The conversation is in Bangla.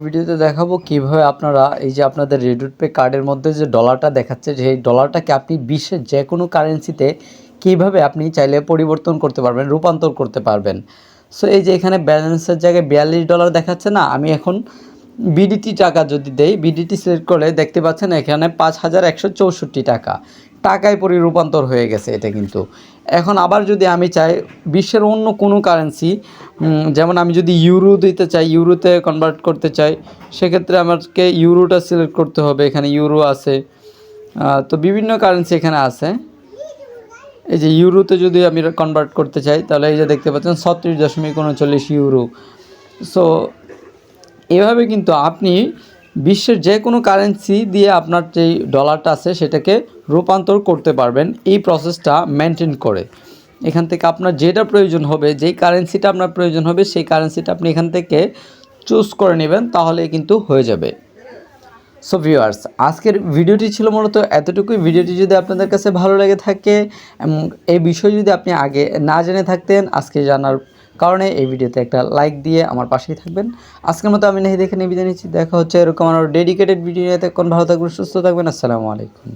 ভিডিওতে দেখাবো কীভাবে আপনারা এই যে আপনাদের রেডুট পে কার্ডের মধ্যে যে ডলারটা দেখাচ্ছে সেই ডলারটাকে আপনি বিশ্বের যে কোনো কারেন্সিতে কীভাবে আপনি চাইলে পরিবর্তন করতে পারবেন, রূপান্তর করতে পারবেন। সো এই যে এখানে ব্যালেন্সের জায়গায় বিয়াল্লিশ ডলার দেখাচ্ছে না, আমি এখন বিডিটি টাকা যদি দেই বিডিটি সিলেক্ট করলে দেখতে পাচ্ছেন এখানে পাঁচ হাজার একশো চৌষট্টি টাকা। টাকায় পরি রূপান্তর হয়ে গেছে এটা কিন্তু। এখন আবার যদি আমি চাই, বিশ্বের অন্য কোনো কারেন্সি যেমন আমি যদি ইউরো দিতে চাই, ইউরোতে কনভার্ট করতে চাই, সেক্ষেত্রে আমাকে ইউরোটা সিলেক্ট করতে হবে। এখানে ইউরো আছে। তো বিভিন্ন কারেন্সি এখানে আছে। এই যে ইউরোতে যদি আমি কনভার্ট করতে চাই, তাহলে এই যে দেখতে পাচ্ছেন ছত্রিশ দশমিক উনচল্লিশ ইউরো। সো এভাবে কিন্তু আপনি বিশ্বের যে কোনো কারেন্সি দিয়ে আপনার যেই ডলারটা আছে সেটাকে রূপান্তর করতে পারবেন। এই প্রসেসটা মেনটেন করে। এখান থেকে আপনার যেটা প্রয়োজন হবে, যেই কারেন্সিটা আপনার প্রয়োজন হবে, সেই কারেন্সিটা আপনি এখান থেকে চুজ করে নেবেন, তাহলে কিন্তু হয়ে যাবে। সো ভিউয়ার্স আজকের ভিডিওটি ছিল মূলত এতটুকুই। ভিডিওটি যদি আপনাদের কাছে ভালো লেগে থাকে এবং এই বিষয় যদি আপনি আগে না জেনে থাকতেন, আজকে জানার কারণে এই ভিডিওতে একটা লাইক দিয়ে আমার পাশেই থাকবেন। আজকের মতো আমি নেই দেখে নিয়ে বিদায় নিচ্ছি। দেখা হচ্ছে এরকম আমার ডেডিকেটেড ভিডিও কোন ভালো থাকবেন, সুস্থ থাকবেন। আসসালামু আলাইকুম।